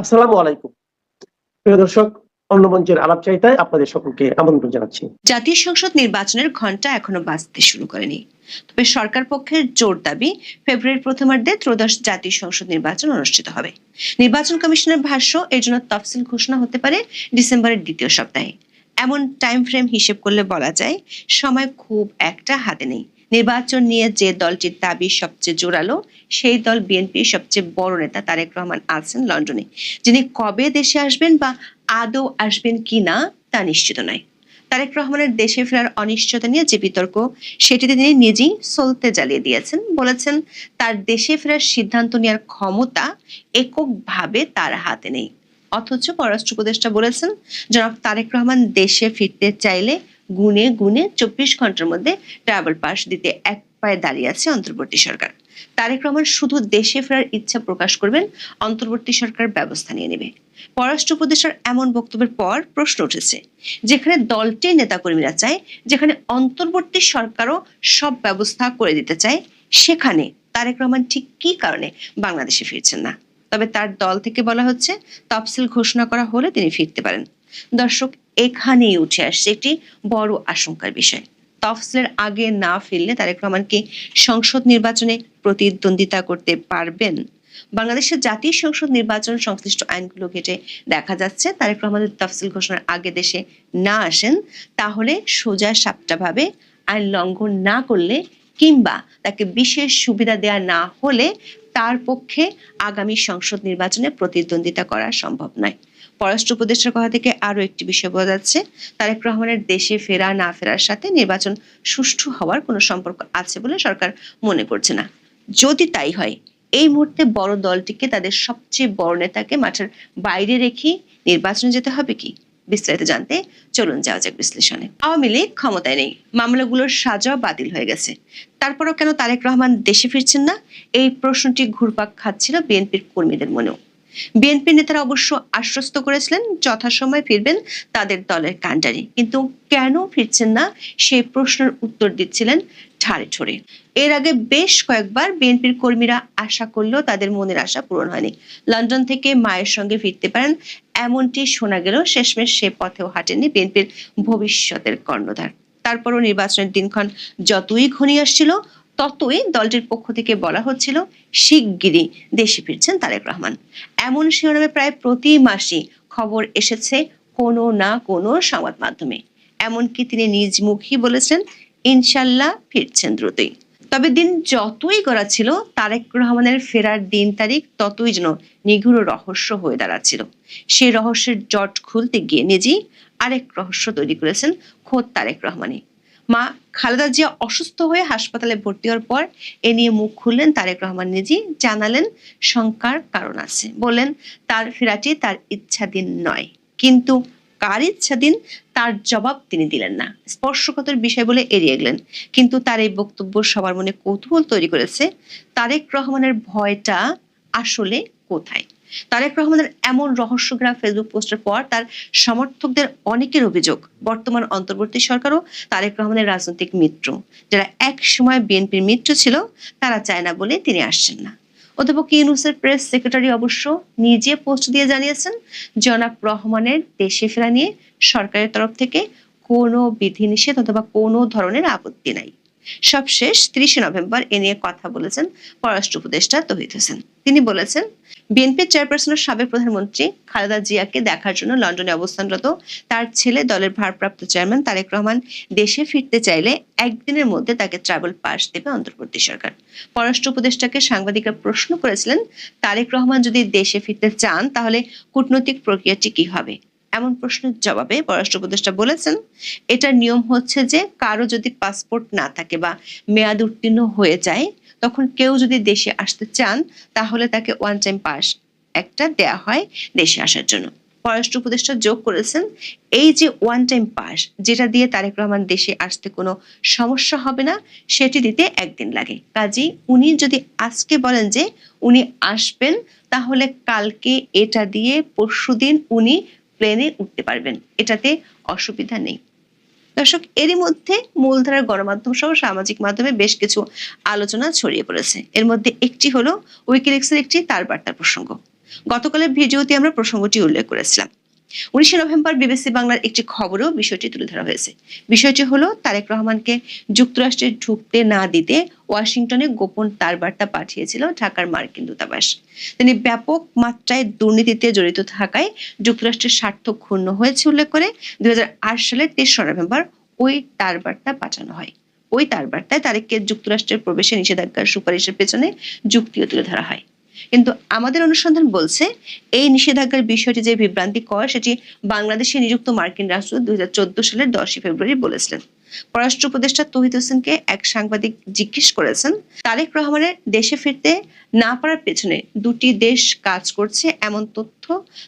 আসসালামু আলাইকুম। প্রিয় দর্শক অন্য মঞ্চের আলাপ চাইতায় আপনাদের সকলকে আমন্ত্রণ জানাচ্ছি। জাতীয় সংসদ নির্বাচনের ঘণ্টা এখনও শুরু করেনি। তবে সরকার পক্ষের জোর দাবি, ফেব্রুয়ারির প্রথমার্ধে ত্রয়োদশ জাতীয় সংসদ নির্বাচন অনুষ্ঠিত হবে। নির্বাচন কমিশনের ভাষ্য, এর জন্য তফসিল ঘোষণা হতে পারে ডিসেম্বরের দ্বিতীয় সপ্তাহে। এমন টাইম ফ্রেম হিসেব করলে বলা যায়, সময় খুব একটা হাতে নেই। নির্বাচন নিয়ে যে দলটির দাবি সবচেয়ে জোরালো, সেই দল বিএনপির সবচেয়ে বড় নেতা তারেক রহমান আছেন লন্ডনে। যিনি কবে দেশে আসবেন বা আদৌ আসবেন কিনা তা নিশ্চিত নয়। তারেক রহমানের দেশে ফেরার অনিশ্চয়তা নিয়ে যে বিতর্ক, সেটিতে তিনি নিজেই সলতে জ্বালিয়ে দিয়েছেন। বলেছেন, তার দেশে ফেরার সিদ্ধান্ত নেওয়ার ক্ষমতা এককভাবে তার হাতে নেই। অথচ পররাষ্ট্র উপদেষ্টা বলেছেন, জনাব তারেক রহমান দেশে ফিরতে চাইলে গুনে গুনে চব্বিশ ঘণ্টার মধ্যে ট্রাভেল পাস দিতে এক পায়ে দাঁড়িয়ে আছে অন্তর্বর্তী সরকার। তারেক রহমান শুধু দেশে ফেরার ইচ্ছা প্রকাশ করবেন, অন্তর্বর্তী সরকার ব্যবস্থা নিয়ে নেবে। পররাষ্ট্র উপদেষ্টার এমন বক্তব্যের পর প্রশ্ন উঠেছে, যেখানে দলটির নেতাকর্মীরা চায়, যেখানে অন্তর্বর্তী সরকারও সব ব্যবস্থা করে দিতে চায়, সেখানে তারেক রহমান ঠিক কি কারণে বাংলাদেশে ফিরছেন না? তবে তার দল থেকে বলা হচ্ছে, তফসিল ঘোষণা করা হলে তিনি ফিরতে পারেন। দর্শক এখানেই উঠে আসছে একটি বড় আশঙ্কার বিষয়। তফসিলের আগে না ফিরলে তারেক রহমান কি সংসদ নির্বাচনে প্রতিদ্বন্দ্বিতা করতে পারবেন? বাংলাদেশের জাতীয় সংসদ নির্বাচন সংশ্লিষ্ট আইনগুলো ঘেটে দেখা যাচ্ছে। তারেক রহমানের তফসিল ঘোষণার আগে দেশে না আসেন, তাহলে সোজা সাপটাভাবে আইন লঙ্ঘন না করলে কিংবা তাকে বিশেষ সুবিধা দেওয়া না হলে তার পক্ষে আগামী সংসদ নির্বাচনে প্রতিদ্বন্দ্বিতা করা সম্ভব নয়। পররাষ্ট্র উপদেষ্টার কথা থেকে আরও একটি বিষয় বোঝা যাচ্ছে। তারেক রহমানের দেশে ফেরা, না ফেরার সাথে নির্বাচন সুষ্ঠু হওয়ার কোনো সম্পর্ক আছে বলে সরকার মনে করছে না। যদি তাই হয়, এই মুহূর্তে বড় দলটিকে তাদের সবচেয়ে বড় নেতাকে মাঠের বাইরে রেখে নির্বাচনে যেতে হবে কি? বিস্তারিত জানতে চলুন যাওয়া যাক বিশ্লেষণে। আওয়ামী লীগ ক্ষমতায় নেই, মামলাগুলোর সাজা বাতিল হয়ে গেছে। তারপরও কেন তারেক রহমান দেশে ফিরছেন না? এই প্রশ্নটি ঘুরপাক খাচ্ছিল বিএনপির কর্মীদের মনেও। বিএনপি নেতারা অবশ্য আশ্বস্ত করেছিলেন, যথাসময়ে ফিরবেন তাদের দলের কাণ্ডারি। কিন্তু কেন ফিরছেন না সেই প্রশ্নের উত্তর দিচ্ছিলেন ঠাড়ে ঠোরে এর আগে বেশ কয়েকবার বিএনপির কর্মীরা আশা করলেও তাদের মনের আশা পূরণ হয়নি। লন্ডন থেকে মায়ের সঙ্গে ফিরতে পারেন, এমনটি শোনা গেলেও শেষমেশ সে পথেও হাঁটেনি বিএনপির ভবিষ্যতের কর্ণধার। তারপরও নির্বাচনের দিনক্ষণ যতই ঘনিয়ে আসছিল ততই দলটির পক্ষ থেকে বলা হচ্ছিল, শিগগিরই দেশে ফিরছেন তারেক রহমান। এমন শিরোনামে প্রায় প্রতি মাসই খবর এসেছে কোনো না কোনো সংবাদ মাধ্যমে। এমনকি তিনি নিজ মুখী বলেছেন, ইনশাল্লাহ ফিরছেন দ্রুতই। তবে দিন যতই গড়া ছিল তারেক রহমানের ফেরার দিন তারিখ ততই যেন নিগুড় রহস্য হয়ে দাঁড়াচ্ছিল। সেই রহস্যের জট খুলতে গিয়ে নিজেই আরেক রহস্য তৈরি করেছেন খোদ তারেক রহমানই। মা খালেদা জিয়া অসুস্থ হয়ে হাসপাতালে ভর্তি হওয়ার পর এ নিয়ে মুখ খুললেন তারেক রহমান নিজেই, জানালেন শঙ্কার কারণ আছে। বলেন তার ফেরাটি তার ইচ্ছাধীন নয়। কিন্তু কার ইচ্ছাধীন? তার জবাব তিনি দিলেন না। স্পর্শকাতর বিষয় বলে এড়িয়ে গেলেন। কিন্তু তার এই বক্তব্য সবার মনে কৌতূহল তৈরি করেছে। তারেক রহমানের ভয়টা আসলে কোথায়? তারেক রহমানের এমন রহস্যগ্রাম ফেসবুক পোস্টের পর তার সমর্থকদের অনেকের অভিযোগ, বর্তমান অন্তর্বর্তী সরকারও তারেক রহমানের রাজনৈতিক মিত্র। যারা এক সময় বিএনপির মিত্র ছিল, তারা চায় না বলে তিনি আসছেন না। অধ্যাপক ইউনুসের প্রেস সেক্রেটারি অবশ্য নিজে পোস্ট দিয়ে জানিয়েছেন, জনাব রহমানের দেশে ফেরা নিয়ে সরকারের তরফ থেকে কোনো বিধিনিষেধ অথবা কোনো ধরনের আপত্তি নাই। সবশেষ ত্রিশে নভেম্বর এ নিয়ে কথা বলেছেন পররাষ্ট্র উপদেষ্টা তহিদ হোসেন। তিনি বলেছেন বিএনপির চেয়ারপারসনের সাবেক প্রধানমন্ত্রী খালেদা জিয়াকে দেখার জন্য লন্ডনে অবস্থানরত তার ছেলে দলের ভারপ্রাপ্ত চেয়ারম্যান তারেক রহমান দেশে ফিরতে চাইলে একদিনের মধ্যে তাকে ট্রাভেল পাস দেবে অন্তর্বর্তী সরকার। পররাষ্ট্র উপদেষ্টাকে সাংবাদিকরা প্রশ্ন করেছিলেন, তারেক রহমান যদি দেশে ফিরতে চান তাহলে কূটনৈতিক প্রক্রিয়াটি কি হবে? এমন প্রশ্নের জবাবে পররাষ্ট্র উপদেষ্টা বলেছেন, এটার নিয়ম হচ্ছে যে কারও যদি পাসপোর্ট না থাকে বা মেয়াদ উত্তীর্ণ হয়ে যায়, তখন কেউ যদি দেশে আসতে চান, তাহলে তাকে ওয়ান টাইম পাস একটা দেয়া হয় দেশে আসার জন্য। পররাষ্ট্র উপদেষ্টা যোগ করেছেন, এই যে ওয়ান টাইম পাস যেটা দিয়ে তারেক রহমান দেশে আসতে কোনো সমস্যা হবে না, সেটি দিতে একদিন লাগে। কাজী উনি যদি আজকে বলেন যে উনি আসবেন, তাহলে কালকে এটা দিয়ে পরশুদিন উনি প্লেনে উঠতে পারবেন। এটাতে অসুবিধা নেই। দর্শক, এরই মধ্যে মূলধারার গণমাধ্যম সহ সামাজিক মাধ্যমে বেশ কিছু আলোচনা ছড়িয়ে পড়েছে। এর মধ্যে একটি হলো উইকিলিক্সের একটি তার বার্তা প্রসঙ্গ। গতকালের ভিডিওতে আমরা প্রসঙ্গটি উল্লেখ করেছিলাম। উনিশে নভেম্বর বিবিসি বাংলার একটি খবরেও বিষয়টি তুলে ধরা হয়েছে। বিষয়টি হলো, তারেক রহমানকে যুক্তরাষ্ট্রে ঢুকতে না দিতে ওয়াশিংটনে গোপন তার বার্তা পাঠিয়েছিল ঢাকার মার্কিন দূতাবাস। তিনি ব্যাপক মাত্রায় দুর্নীতিতে জড়িত থাকায় যুক্তরাষ্ট্রের স্বার্থ ক্ষুণ্ণ হয়েছে উল্লেখ করে দুই সালের তেসরা নভেম্বর ওই তার বার্তা পাঠানো হয়। ওই তার বার্তায় তারেককে যুক্তরাষ্ট্রের প্রবেশে নিষেধাজ্ঞার সুপারিশের পেছনে যুক্তিও তুলে ধরা হয়। কিন্তু আমাদের অনুসন্ধান বলছে, এই নিষেধাজ্ঞার বিষয়টি যে বিভ্রান্তিকর সেটি বাংলাদেশে নিযুক্ত মার্কিন রাষ্ট্রদূত দুই হাজার চোদ্দ সালের দশই ফেব্রুয়ারি বলেছিলেন। পররাষ্ট্র উপদেষ্টা তহিদ হোসেনকে এক সাংবাদিক জিজ্ঞেস করেছেন, তারেক রহমানের দেশে ফিরতে না পারার পেছনে দুটি দেশ কাজ করছে, এমন তথ্য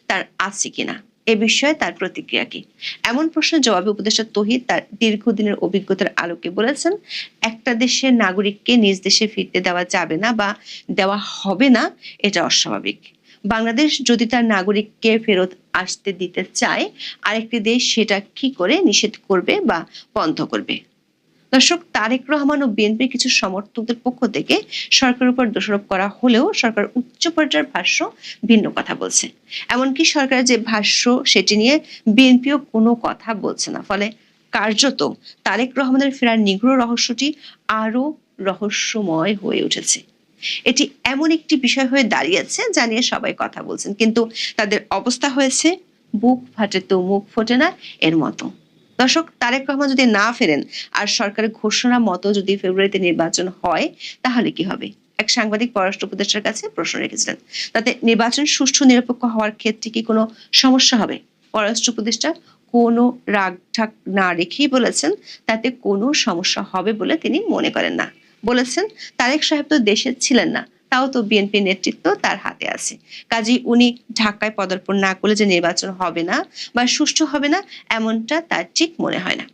তার আছে কিনা? এ বিষয়ে তার প্রতিক্রিয়া কি? এমন প্রশ্ন জবাবে উপদেষ্টা তহিদ তার দীর্ঘদিনের অভিজ্ঞতার আলোকে বলেছেন, একটা দেশের নাগরিককে নিজ দেশে ফিরতে দেওয়া যাবে না বা দেওয়া হবে না, এটা অস্বাভাবিক। বাংলাদেশ যদি তার নাগরিককে ফেরত আসতে দিতে চায়, আরেকটি দেশ সেটা কি করে নিষেধ করবে বা বন্ধ করবে? দর্শক, তারেক রহমান ও বিএনপির কিছু সমর্থকদের পক্ষ থেকে সরকারের উপর দোষারোপ করা হলেও সরকার উচ্চ পর্যায়ের ভাষ্য ভিন্ন কথা বলছে। এমনকি সরকারের যে ভাষ্য, সেটি নিয়ে বিএনপিও কোনো কথা বলছে না। ফলে কার্যত তারেক রহমানের ফেরার নিগ্রহ রহস্যটি আরও রহস্যময় হয়ে উঠেছে। এটি এমন একটি বিষয় হয়ে দাঁড়িয়েছে যা নিয়ে সবাই কথা বলছেন। কিন্তু তাদের অবস্থা হয়েছে, বুক ফাটে তো মুখ ফোটে না এর মতো। দর্শক, তারেক রহমান যদি না ফেরেন আর সরকারের ঘোষণা মতো যদি ফেব্রুয়ারিতে নির্বাচন হয়, তাহলে কি হবে? এক সাংবাদিক পররাষ্ট্র উপদেষ্টার কাছে প্রশ্ন রেখেছিলেন। তাতে নির্বাচন সুষ্ঠু, নিরপেক্ষ হওয়ার ক্ষেত্রে কি কোনো সমস্যা হবে? পররাষ্ট্র উপদেষ্টা কোনো রাগ ঠাক না রেখেই বলেছেন, তাতে কোনো সমস্যা হবে বলে তিনি মনে করেন না। বলেছেন, তারেক সাহেব তো দেশে ছিলেন না। তাও তো বিএনপি নেতৃত্ব তার হাতে আছে। কাজেই উনি ঢাকায় পদার্পণ না করলে যে নির্বাচন হবে না বা সুষ্ঠু হবে না, এমনটা তার ঠিক মনে হয় না।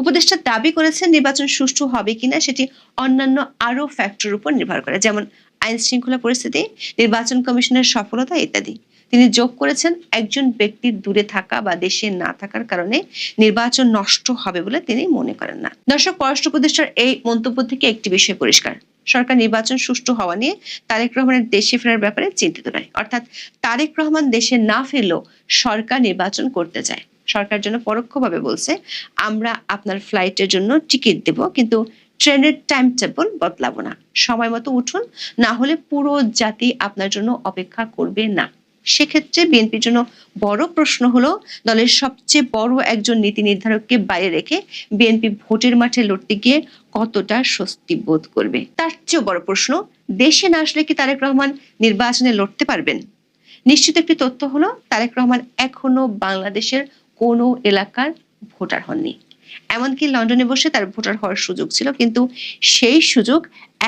উপদেষ্টা দাবি করেছেন নির্বাচন সুষ্ঠু হবে কিনা সেটি অন্যান্য আরও ফ্যাক্টর উপর নির্ভর করে। যেমন আইন শৃঙ্খলা পরিস্থিতি, নির্বাচন কমিশনের সফলতা ইত্যাদি। তিনি যোগ করেছেন একজন ব্যক্তির দূরে থাকা বা দেশে না থাকার কারণে নির্বাচন নষ্ট হবে বলে তিনি মনে করেন না। দর্শক, পররাষ্ট্র উপদেষ্টার এই মন্তব্য থেকে একটি বিষয় পরিষ্কার। সরকার নির্বাচন সুষ্ঠু হওয়া নিয়ে তারেক রহমানের দেশে ফেরার ব্যাপারে চিন্তিত নয়। অর্থাৎ তারেক রহমান দেশে না ফেলেও সরকার নির্বাচন করতে চায়। সরকার জন্য পরোক্ষভাবে বলছে, আমরা আপনার ফ্লাইটের জন্য টিকিট দেব, কিন্তু ট্রেনের টাইম টেবল বদলাবো না। সময় মতো উঠুন, না হলে পুরো জাতি আপনার জন্য অপেক্ষা করবে না। সেক্ষেত্রে বিএনপির জন্য বড় প্রশ্ন হলো, দলের সবচেয়ে বড় একজন নীতি নির্ধারককে বাইরে রেখে বিএনপি ভোটের মাঠে লড়তে গিয়ে কতটা স্বস্তি বোধ করবে? তার চেয়েও বড় প্রশ্ন, দেশে না আসলে কি তারেক রহমান নির্বাচনে লড়তে পারবেন? নিশ্চিত একটি তথ্য হলো, তারেক রহমান এখনও বাংলাদেশের কোনো এলাকার ভোটার হননি। এমনকি লন্ডনে বসে তার ভোটার হওয়ার সুযোগ ছিল, কিন্তু সেই সুযোগ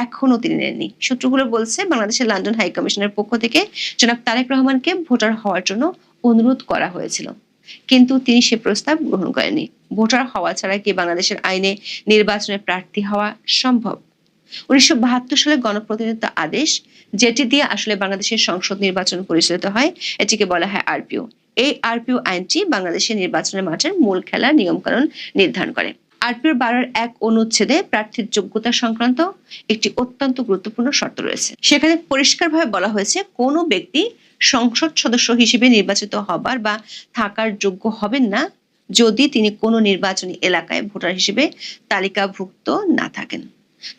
এখনও তিনি নেননি। সূত্রগুলো বলছে বাংলাদেশের লন্ডন হাই কমিশনের পক্ষ থেকে জনাব তারেক রহমানকে ভোটার হওয়ার জন্য অনুরোধ করা হয়েছিল। কিন্তু তিনি সে প্রস্তাব গ্রহণ করেননি। ভোটার হওয়া ছাড়া কি বাংলাদেশের আইনে নির্বাচনে প্রার্থী হওয়া সম্ভব? উনিশশো বাহাত্তর সালে গণপ্রতিনিধিত্ব আদেশ, যেটি দিয়ে আসলে বাংলাদেশের সংসদ নির্বাচন পরিচালিত হয়, এটিকে বলা হয় আরপিও। এই আরপিও আইনটি বাংলাদেশের নির্বাচনের মাঠের মূল খেলার নিয়মকানুন নির্ধারণ করে। আরপিওর বারোর এক অনুচ্ছেদে প্রার্থীর যোগ্যতা সংক্রান্ত একটি অত্যন্ত গুরুত্বপূর্ণ শর্ত রয়েছে। সেখানে পরিষ্কারভাবে বলা হয়েছে, কোনো ব্যক্তি সংসদ সদস্য হিসেবে নির্বাচিত হবার বা থাকার যোগ্য হবেন না যদি তিনি কোনো নির্বাচনী এলাকায় ভোটার হিসেবে তালিকাভুক্ত না থাকেন।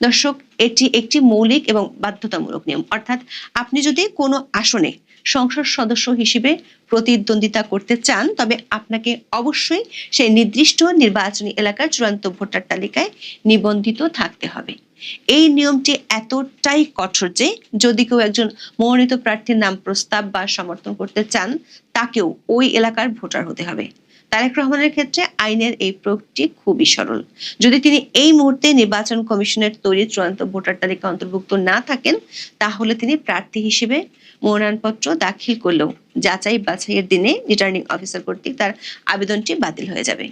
দর্শক, এটি একটি মৌলিক এবং বাধ্যতামূলক নিয়ম। অর্থাৎ আপনি যদি কোনো আসনে সংসদ সদস্য হিসেবে প্রতিদ্বন্দ্বিতা করতে চান, তবে আপনাকে অবশ্যই সেই নির্দিষ্ট নির্বাচনী এলাকার চূড়ান্ত ভোটার তালিকায় নিবন্ধিত থাকতে হবে। এই নিয়মটি এতটাই কঠোর যে, যদি কেউ একজন মনোনীত প্রার্থীর নাম প্রস্তাব বা সমর্থন করতে চান, তাকেও ওই এলাকার ভোটার হতে হবে। তারেক রহমানের ক্ষেত্রে আইনের এই প্রয়োগটি খুবই সরল। যদি তিনি এই মুহূর্তে নির্বাচন কমিশনের তৈরি চূড়ান্ত ভোটার তালিকা অন্তর্ভুক্ত না থাকেন, তাহলে তিনি প্রার্থী হিসেবে মনোনয়নপত্র দাখিল করলেও যাচাই বাছাইয়ের দিনে রিটার্নিং অফিসার কর্তৃক তার আবেদনটি বাতিল হয়ে যাবে।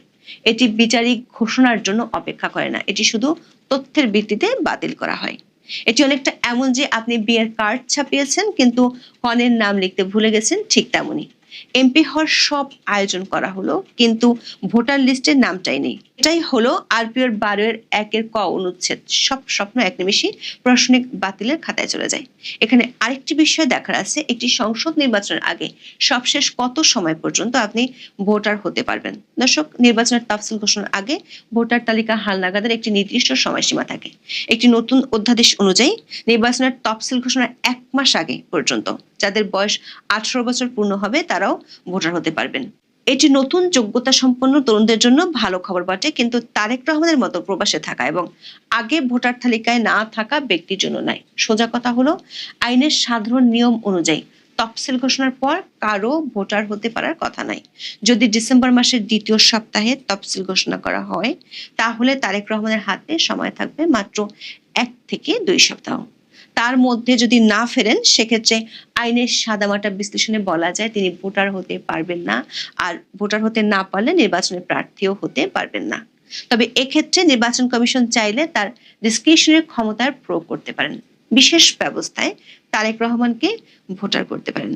এটি বিচারিক ঘোষণার জন্য অপেক্ষা করে না। এটি শুধু তথ্যের ভিত্তিতে বাতিল করা হয়। এটি অনেকটা এমন যে আপনি বিয়ের কার্ড ছাপিয়েছেন, কিন্তু কনের নাম লিখতে ভুলে গেছেন ঠিক তেমনই। এমপি হওয়ার সব আয়োজন করা হলো, কিন্তু ভোটার লিস্টের নামটাই নেই এটাই হলো আরপিওর বারোয়ের একের ক অনুচ্ছেদ। সব স্বপ্ন এক নিমিষে প্রশাসনিক বাতিলের খাতায় চলে যায়। এখানে আরেকটি বিষয় দেখার আছে, একটি সংসদ নির্বাচনের আগে সবশেষ কত সময় পর্যন্ত আপনি ভোটার হতে পারবেন? দর্শক, নির্বাচনের তাফসিল ঘোষণার আগে ভোটার তালিকা হালনাগাদের একটি নির্দিষ্ট সময়সীমা থাকে। একটি নতুন অধ্যাদেশ অনুযায়ী নির্বাচনের তফসিল ঘোষণার এক মাস আগে পর্যন্ত। যাদের বয়স আঠারো বছর পূর্ণ হবে, তারাও ভোটার হতে পারবেন। এটি নতুন যোগ্যতা সম্পন্ন তরুণদের জন্য ভালো খবর বটে, কিন্তু তারেক রহমানের মতো প্রবাসে থাকা এবং আগে ভোটার তালিকায় না থাকা ব্যক্তির জন্য নাই সোজা কথা হলো, আইনের সাধারণ নিয়ম অনুযায়ী তফসিল ঘোষণার পর কারও ভোটার হতে পারার কথা নাই। যদি ডিসেম্বর মাসের দ্বিতীয় সপ্তাহে তফসিল ঘোষণা করা হয়, তাহলে তারেক রহমানের হাতে সময় থাকবে মাত্র এক থেকে দুই সপ্তাহ। তার মধ্যে যদি না ফেরেন, সেক্ষেত্রে আইনের সাদামাটা বিশ্লেষণে বলা যায় তিনি ভোটার হতে পারবেন না। আর ভোটার হতে না পারলে নির্বাচনে প্রার্থীও হতে পারবেন না। তবে এক্ষেত্রে নির্বাচন কমিশন চাইলে তার ডিসক্রিপশনের ক্ষমতার প্রয়োগ করতে পারেন। বিশেষ ব্যবস্থায় তারেক রহমানকে ভোটার করতে পারেন।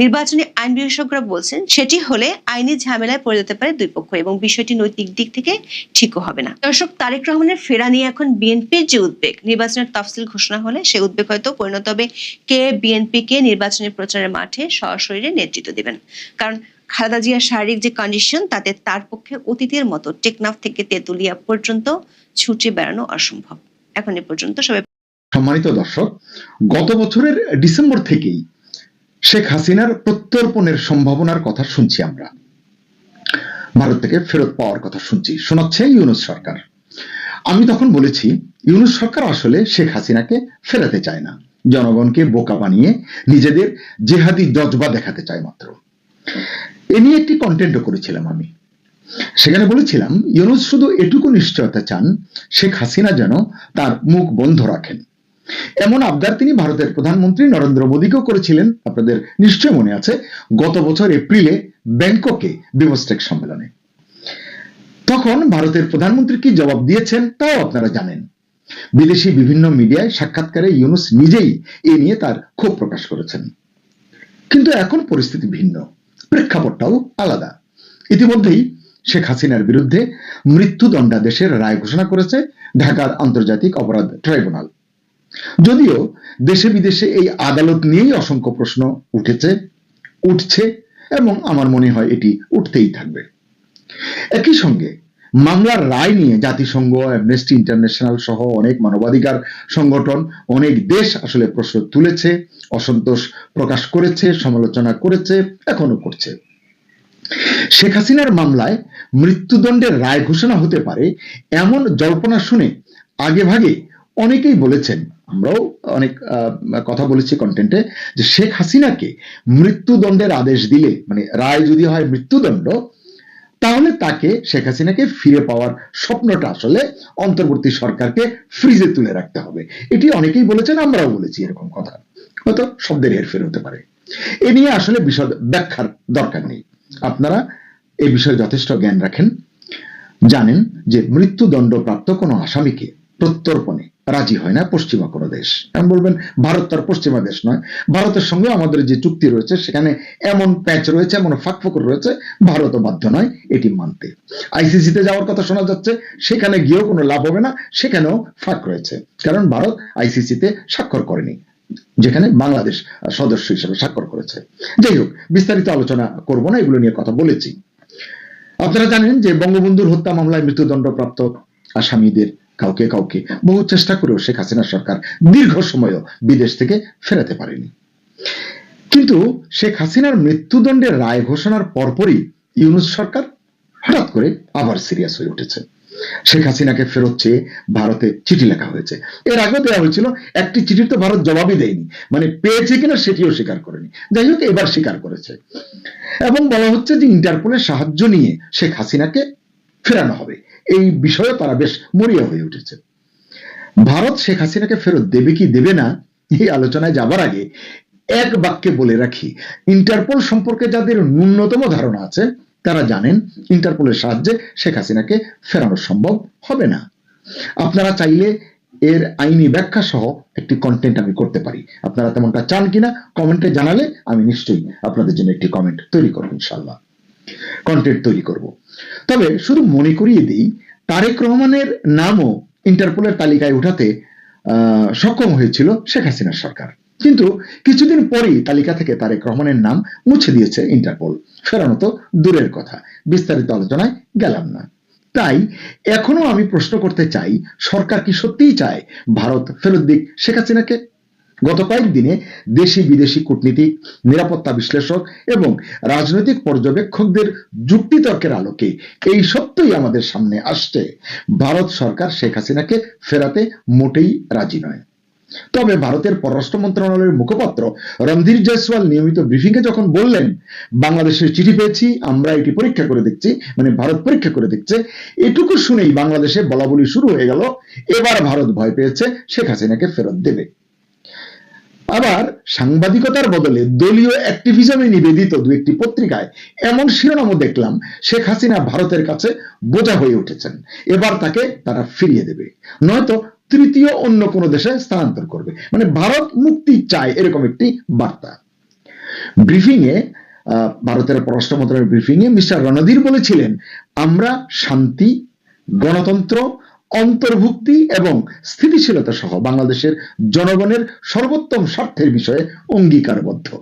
নির্বাচনী আইন বিশেষজ্ঞরা বলছেন, সেটি হলে আইনি ঝামেলায় পড়ে যেতে পারে দুই পক্ষ এবং বিষয়টি নৈতিক দিক থেকে ঠিকও হবে না। দর্শক, তারেক রহমানের ফেরা নিয়ে এখন বিএনপির যে উদ্বেগ, নির্বাচনের তফসিল ঘোষণা হলে সেই উদ্বেগ হয়তো পরিণত হবে কে বিএনপি কে নির্বাচনী প্রচারের মাঠে সরাসরি নেতৃত্ব দিবেন। কারণ খালেদা জিয়ার শারীরিক যে কন্ডিশন তাতে তার পক্ষে অতীতের মতো টেকনাফ থেকে তেতুলিয়া পর্যন্ত ছুটে বেড়ানো অসম্ভব। এখন এ পর্যন্ত সবাই সম্মানিত দর্শক, গত বছরের ডিসেম্বর থেকেই শেখ হাসিনার প্রত্যর্পণের সম্ভাবনার কথা শুনছি আমরা। ভারত থেকে ফেরত পাওয়ার কথা শুনছি। শোনাচ্ছে ইউনুস সরকার। আমি তখন বলেছি, ইউনুস সরকার আসলে শেখ হাসিনাকে ফেরাতে চায় না। জনগণকে বোকা বানিয়ে নিজেদের জেহাদি জজবা দেখাতে চায় মাত্র। এ নিয়ে একটি কন্টেন্টও করেছিলাম আমি। সেখানে বলেছিলাম, ইউনুস শুধু এটুকু নিশ্চয়তা চান, শেখ হাসিনা যেন তার মুখ বন্ধ রাখেন। এমন আবদার তিনি ভারতের প্রধানমন্ত্রী নরেন্দ্র মোদীকেও করেছিলেন। আপনাদের নিশ্চয় মনে আছে, গত বছর এপ্রিলে ব্যাংককে বিমস্টেক সম্মেলনে। তখন ভারতের প্রধানমন্ত্রী কি জবাব দিয়েছেন তাও আপনারা জানেন। বিদেশি বিভিন্ন মিডিয়ায় সাক্ষাৎকারে ইউনুস নিজেই এ নিয়ে তার ক্ষোভ প্রকাশ করেছেন। কিন্তু এখন পরিস্থিতি ভিন্ন, প্রেক্ষাপটটাও আলাদা। ইতিমধ্যেই শেখ হাসিনার বিরুদ্ধে মৃত্যুদণ্ডাদেশের রায় ঘোষণা করেছে ঢাকার আন্তর্জাতিক অপরাধ ট্রাইব্যুনাল। যদিও দেশে বিদেশে এই আদালত নিয়েই অসংখ্য প্রশ্ন উঠেছে, উঠছে এবং আমার মনে হয় এটি উঠতেই থাকবে। একই সঙ্গে মামলার রায় নিয়ে জাতিসংঘ অ্যামনেস্টি ইন্টারন্যাশনাল সহ অনেক মানবাধিকার সংগঠন, অনেক দেশ আসলে প্রশ্ন তুলেছে, অসন্তোষ প্রকাশ করেছে, সমালোচনা করেছে, এখনও করছে। শেখ হাসিনার মামলায় মৃত্যুদণ্ডের রায় ঘোষণা হতে পারে এমন জল্পনা শুনে আগে ভাগে অনেকেই বলেছেন, আমরাও অনেক কথা বলেছি কন্টেন্টে যে শেখ হাসিনাকে মৃত্যুদণ্ডের আদেশ দিলে মানে রায় যদি হয় মৃত্যুদণ্ড, তাহলে তাকে, শেখ হাসিনাকে ফিরে পাওয়ার স্বপ্নটা আসলে অন্তর্বর্তী সরকারকে ফ্রিজে তুলে রাখতে হবে। এটি অনেকেই বলেছেন, আমরাও বলেছি এরকম কথা। হয়তো শব্দের হেরফের হতে পারে। এ নিয়ে আসলে বিশদ ব্যাখ্যার দরকার নেই। আপনারা এ বিষয়ে যথেষ্ট জ্ঞান রাখেন, জানেন যে মৃত্যুদণ্ডপ্রাপ্ত কোনো আসামিকে প্রত্যর্পণে রাজি হয় না পশ্চিমা কোনো দেশ। এমন বলবেন, ভারত তার পশ্চিমা দেশ নয়। ভারতের সঙ্গে আমাদের যে চুক্তি রয়েছে, সেখানে এমন প্যাচ রয়েছে, এমন ফাঁকফোকর রয়েছে, ভারতও বাধ্য নয় এটি মানতে। আইসিসিতে যাওয়ার কথা শোনা যাচ্ছে, সেখানে গিয়েও কোনো লাভ হবে না, সেখানেও ফাঁক রয়েছে। কারণ ভারত আইসিসিতে স্বাক্ষর করেনি, যেখানে বাংলাদেশ সদস্য হিসেবে স্বাক্ষর করেছে। যাই হোক, বিস্তারিত আলোচনা করব না, এগুলো নিয়ে কথা বলেছি। আপনারা জানেন যে বঙ্গবন্ধুর হত্যা মামলায় মৃত্যুদণ্ডপ্রাপ্ত আসামিদের কাউকে কাউকে বহু চেষ্টা করেও শেখ হাসিনা সরকার দীর্ঘ সময়ও বিদেশ থেকে ফেরাতে পারেনি। কিন্তু শেখ হাসিনার মৃত্যুদণ্ডের রায় ঘোষণার পরপরই ইউনুস সরকার হঠাৎ করে আবার সিরিয়াস হয়ে উঠেছে। শেখ হাসিনাকে ফেরত চেয়ে ভারতে চিঠি লেখা হয়েছে। এর আগেও দেওয়া হয়েছিল, একটি চিঠির তো ভারত জবাবই দেয়নি মানে পেয়েছে কিনা সেটিও স্বীকার করেনি। যাই হোক, এবার স্বীকার করেছে। এবং বলা হচ্ছে যে ইন্টারপোলের সাহায্য নিয়ে শেখ হাসিনাকে ফেরানো হবে। এই বিষয়ে তারা বেশ মরিয়া হয়ে উঠেছে। ভারত শেখ হাসিনাকে ফেরত দেবে কি দেবে না, এই আলোচনায় যাবার আগে এক বাক্যে বলে রাখি, ইন্টারপোল সম্পর্কে যাদের ন্যূনতম ধারণা আছে, তারা জানেন ইন্টারপোলের সাহায্যে শেখ হাসিনাকে ফেরানো সম্ভব হবে না। আপনারা চাইলে এর আইনি ব্যাখ্যা সহ একটি কন্টেন্ট আমি করতে পারি। আপনারা তেমনটা চান কিনা কমেন্টে জানালে আমি নিশ্চয়ই আপনাদের জন্য একটি কমেন্ট তৈরি করব ইনশাল্লাহ কন্টেন্ট তৈরি করব। তবে শুধু মনে করিয়ে দিই, তারেক রহমানের নামও ইন্টারপোলের তালিকায় উঠাতে সক্ষম হয়েছিল শেখ হাসিনার সরকার। কিন্তু কিছুদিন পরেই তালিকা থেকে তারেক রহমানের নাম মুছে দিয়েছে ইন্টারপোল। ফেরানো তো দূরের কথা, বিস্তারিত আলোচনায় গেলাম না। তাই এখনও আমি প্রশ্ন করতে চাই, সরকার কি সত্যিই চায় ভারত ফেরত দিক শেখ হাসিনাকে? গত কয়েকদিনে দেশি বিদেশি কূটনীতিক, নিরাপত্তা বিশ্লেষক এবং রাজনৈতিক পর্যবেক্ষকদের যুক্তিতর্কের আলোকে এই সত্যই আমাদের সামনে আসছে। ভারত সরকার শেখ হাসিনাকে ফেরাতে মোটেই রাজি নয়। তবে ভারতের পররাষ্ট্র মন্ত্রণালয়ের মুখপাত্র রণধীর জয়সওয়াল নিয়মিত ব্রিফিংয়ে যখন বললেন, বাংলাদেশের চিঠি পেয়েছি, আমরা এটি পরীক্ষা করে দেখছি মানে ভারত পরীক্ষা করে দেখছে, এটুকু শুনেই বাংলাদেশে বলাবলি শুরু হয়ে গেল, এবার ভারত ভয় পেয়েছে, শেখ হাসিনাকে ফেরত দেবে। আবার সাংবাদিকতার বদলে দলীয় অ্যাক্টিভিজমে নিবেদিত দু একটি পত্রিকায় এমন শিরোনামও দেখলাম শেখ হাসিনা ভারতের কাছে বোঝা হয়ে উঠেছেন। এবার তাকে তারা ফিরিয়ে দেবে। নয়তো তৃতীয় অন্য কোনো দেশে স্থানান্তর করবে। মানে ভারত মুক্তি চায় এরকম একটি বার্তা। ব্রিফিং এ আহ, ভারতের পররাষ্ট্র মন্ত্রণালয়ের ব্রিফিং এ মিস্টার রণধীর বলেছিলেন আমরা শান্তি গণতন্ত্র অন্তর্ভুক্তি এবং স্থিতিশীলতা সহ বাংলাদেশের জনগণের সর্বোত্তম স্বার্থের বিষয়ে অঙ্গীকারবদ্ধ।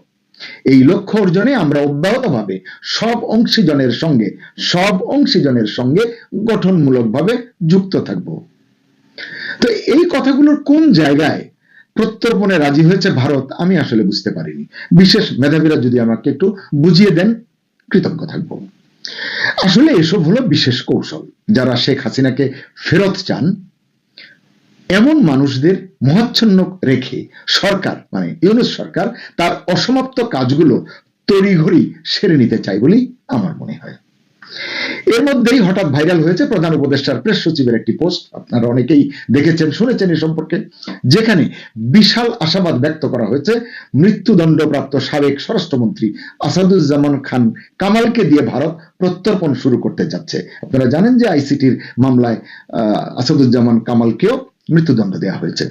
এই লক্ষ্য অর্জনে আমরা অব্যাহতভাবে সব অংশীজনের সঙ্গে, সব অংশীজনের সঙ্গে গঠনমূলকভাবে যুক্ত থাকব। তো এই কথাগুলোর কোন জায়গায় প্রত্যর্পণে রাজি হয়েছে ভারত, আমি আসলে বুঝতে পারিনি। বিশেষ মেধাবীরা যদি আমাকে একটু বুঝিয়ে দেন, কৃতজ্ঞ থাকব। আসলে এসব হলো বিশেষ কৌশল। যারা শেখ হাসিনাকে ফেরত চান, এমন মানুষদের মহাচ্ছন্ন রেখে সরকার মানে ইউনুস সরকার, তার অসমাপ্ত কাজগুলো তড়িঘড়ি সেরে নিতে চাই বলেই আমার মনে হয়। এর মধ্যেই হঠাৎ ভাইরাল হয়েছে প্রধান উপদেষ্টার প্রেস সচিবের একটি পোস্ট আপনারা অনেকেই দেখেছেন শুনেছেন এ সম্পর্কে। যেখানে বিশাল আশাবাদ ব্যক্ত করা হয়েছে মৃত্যুদণ্ডপ্রাপ্ত সাবেক স্বরাষ্ট্রমন্ত্রী আসাদুজ্জামান খান কামালকে দিয়ে ভারত প্রত্যর্পণ শুরু করতে যাচ্ছে। আপনারা জানেন যে আইসিটির মামলায় আহ, আসাদুজ্জামান কামালকেও মৃত্যুদণ্ড দেওয়া হয়েছে।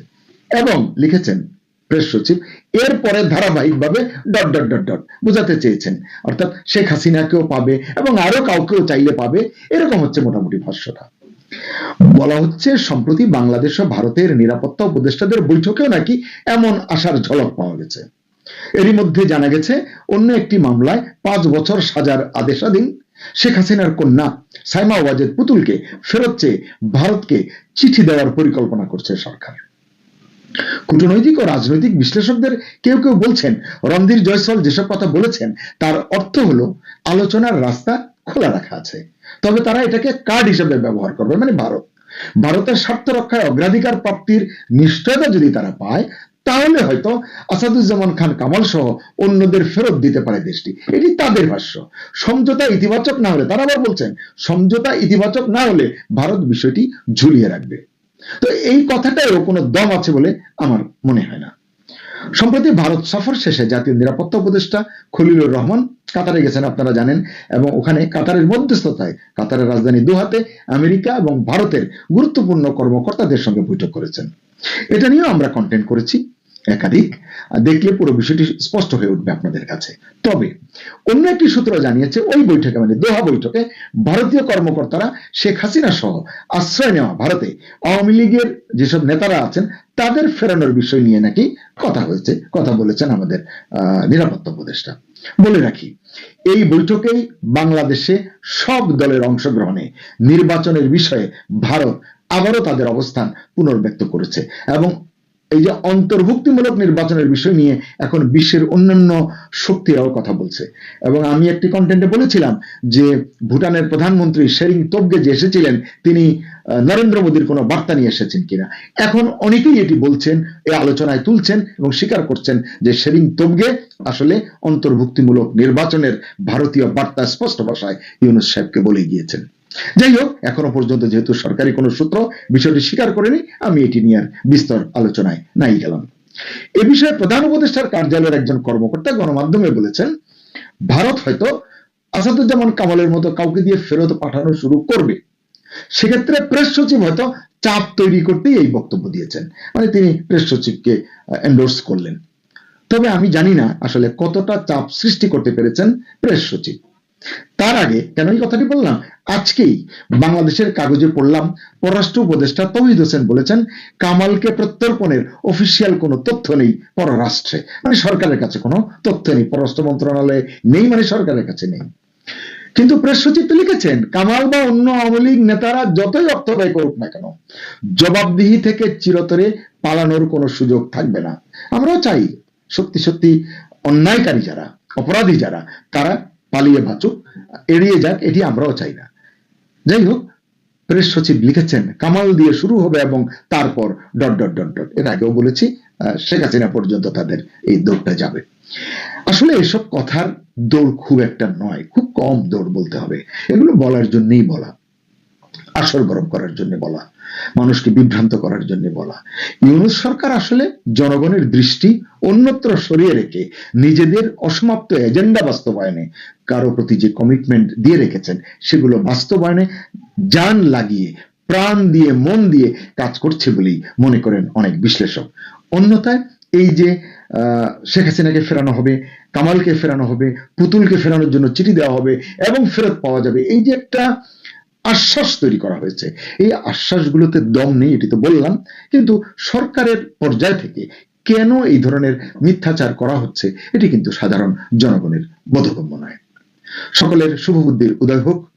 এবং লিখেছেন প্রেস সচিব। এরপরে ধারাবাহিকভাবে ডট ডট ডট ডট বোঝাতে চেয়েছেন। অর্থাৎ শেখ হাসিনাকেও পাবে এবং আরও কাউকেও চাইলে পাবে, এরকম হচ্ছে মোটামুটি ভাষ্যটা। বলা হচ্ছে, সম্প্রতি বাংলাদেশ ও ভারতের নিরাপত্তা উপদেষ্টাদের বৈঠকেও নাকি এমন আশার ঝলক পাওয়া গেছে। এরই মধ্যে জানা গেছে, অন্য একটি মামলায় পাঁচ বছর সাজার আদেশাধীন শেখ হাসিনার কন্যা সাইমা ওয়াজেদ পুতুলকে ফেরত চেয়ে ভারতকে চিঠি দেওয়ার পরিকল্পনা করছে সরকার। কূটনৈতিক ও রাজনৈতিক বিশ্লেষকদের কেউ কেউ বলছেন, রণধীর জয়সওয়াল যেসব কথা বলেছেন, তার অর্থ হলো আলোচনার রাস্তা খোলা রাখা আছে। তবে তারা এটাকে কার্ড হিসেবে ব্যবহার করবে মানে ভারত। ভারতের স্বার্থ রক্ষায় অগ্রাধিকার প্রাপ্তির নিশ্চয়তা যদি তারা পায়, তাহলে হয়তো আসাদুজ্জামান খান কামাল সহ অন্যদের ফেরত দিতে পারে দেশটি। এটি তাদের ভাষ্য। সমঝোতা ইতিবাচক না হলে, তারা আবার বলছেন, সমঝোতা ইতিবাচক না হলে ভারত বিষয়টি ঝুলিয়ে রাখবে। তো এই কথাটারও কোনো দম আছে বলে আমার মনে হয় না। সম্প্রতি ভারত সফর শেষে জাতীয় নিরাপত্তা উপদেষ্টা খলিলুর রহমান কাতারে গেছেন, আপনারা জানেন, এবং ওখানে কাতারের মধ্যস্থতায় কাতারের রাজধানী দোহাতে আমেরিকা এবং ভারতের গুরুত্বপূর্ণ কর্মকর্তাদের সঙ্গে বৈঠক করেছেন। এটা নিয়েও আমরা কন্টেন্ট করেছি। একাধিক দেখলে পুরো বিষয়টি স্পষ্ট হয়ে উঠবে আপনাদের কাছে। তবে, অন্য একটি সূত্র জানিয়েছে, ওই বৈঠকে মানে দোহা বৈঠকে, ভারতীয় কর্মকর্তারা শেখ হাসিনা সহ আশ্রয় নেওয়া ভারতে আওয়ামী লীগের যেসব নেতারা আছেন, তাদের ফেরানোর বিষয় নিয়ে নাকি কথা হয়েছে, কথা বলেছেন আমাদের নিরাপত্তা উপদেষ্টা। বলে রাখি, এই বৈঠকেই বাংলাদেশে সব দলের অংশগ্রহণে নির্বাচনের বিষয়ে ভারত আবারও তাদের অবস্থান পুনর্ব্যক্ত করেছে এবং এই যে অন্তর্ভুক্তিমূলক নির্বাচনের বিষয় নিয়ে এখন বিশ্বের অন্যান্য শক্তিরাও কথা বলছে। এবং আমি একটি কন্টেন্টে বলেছিলাম যে ভুটানের প্রধানমন্ত্রী শেরিং তোবগে যে এসেছিলেন, তিনি নরেন্দ্র মোদীর কোনো বার্তা নিয়ে এসেছেন কিনা। এখন অনেকেই এটি বলছেন এই আলোচনায় তুলছেন এবং স্বীকার করছেন যে শেরিং তোবগে আসলে অন্তর্ভুক্তিমূলক নির্বাচনের ভারতীয় বার্তা স্পষ্ট ভাষায় ইউনুস সাহেবকে বলে গিয়েছেন। যাই হোক, এখনও পর্যন্ত যেহেতু সরকারি কোনো সূত্র বিষয়টি স্বীকার করেনি, আমি এটি নিয়ে আর বিস্তর আলোচনায় নাই গেলাম। এ বিষয়ে প্রধান উপদেষ্টার কার্যালয়ের একজন কর্মকর্তা গণমাধ্যমে বলেছেন, ভারত হয়তো আসাদুজ্জামান কামালের মতো কাউকে দিয়ে ফেরত পাঠানো শুরু করবে। সেক্ষেত্রে প্রেস সচিব হয়তো চাপ তৈরি করতেই এই বক্তব্য দিয়েছেন। মানে তিনি প্রেস সচিবকে এন্ডোর্স করলেন। তবে আমি জানি না আসলে কতটা চাপ সৃষ্টি করতে পেরেছেন প্রেস সচিব। তার আগে কেন এই কথাটি বললাম? আজকেই বাংলাদেশের কাগজে পড়লাম পররাষ্ট্র উপদেষ্টা তহিদ হোসেন বলেছেন, কামালকে প্রত্যর্পণের অফিসিয়াল কোনো তথ্য নেই পররাষ্ট্রে। মানে সরকারের কাছে কোনো তথ্য নেই, পররাষ্ট্র মন্ত্রণালয়ে নেই মানে সরকারের কাছে নেই। কিন্তু প্রেস সচিব লিখেছেন, কামাল বা অন্য আওয়ামী লীগ নেতারা যতই অর্থ ব্যয় করুক না কেন, জবাবদিহি থেকে চিরতরে পালানোর কোনো সুযোগ থাকবে না। আমরাও চাই সত্যি সত্যি অন্যায়কারী যারা, অপরাধী যারা, তারা পালিয়ে বাঁচুক, এড়িয়ে যাক, এটি আমরাও চাই না। যাই হোক প্রেস সচিব লিখেছেন, কামাল দিয়ে শুরু হবে এবং তারপর ডট ডট ডট ডট। এর আগেও বলেছি শেখ হাসিনা পর্যন্ত তাদের এই দৌড়টা যাবে। আসলে এসব কথার দৌড় খুব একটা নয়, খুব কম দৌড় বলতে হবে। এগুলো বলার জন্যই বলা। আসর গরম করার জন্য বলা, মানুষকে বিভ্রান্ত করার জন্য বলা। ইউনুস সরকার আসলে জনগণের দৃষ্টি অন্যত্র সরিয়ে রেখে নিজেদের অসমাপ্ত এজেন্ডা বাস্তবায়নে কারও প্রতি যে কমিটমেন্ট দিয়ে রেখেছেন, সেগুলো বাস্তবায়নে যান লাগিয়ে, প্রাণ দিয়ে, মন দিয়ে কাজ করছে বলেই মনে করেন অনেক বিশ্লেষক। অন্যথায় এই যে শেখ হাসিনাকে ফেরানো হবে, কামালকে ফেরানো হবে, পুতুলকে ফেরানোর জন্য চিঠি দেওয়া হবে এবং ফেরত পাওয়া যাবে, এই যে একটা আশ্বাস তৈরি করা হয়েছে। এই আশ্বাসগুলোতে দম নেই, এটি তো বললাম। কিন্তু সরকারের পর্যায় থেকে কেন এই ধরনের মিথ্যাচার করা হচ্ছে, এটি কিন্তু সাধারণ জনগণের বোধগম্য নয়। সকলের শুভবুদ্ধির উদয় হোক।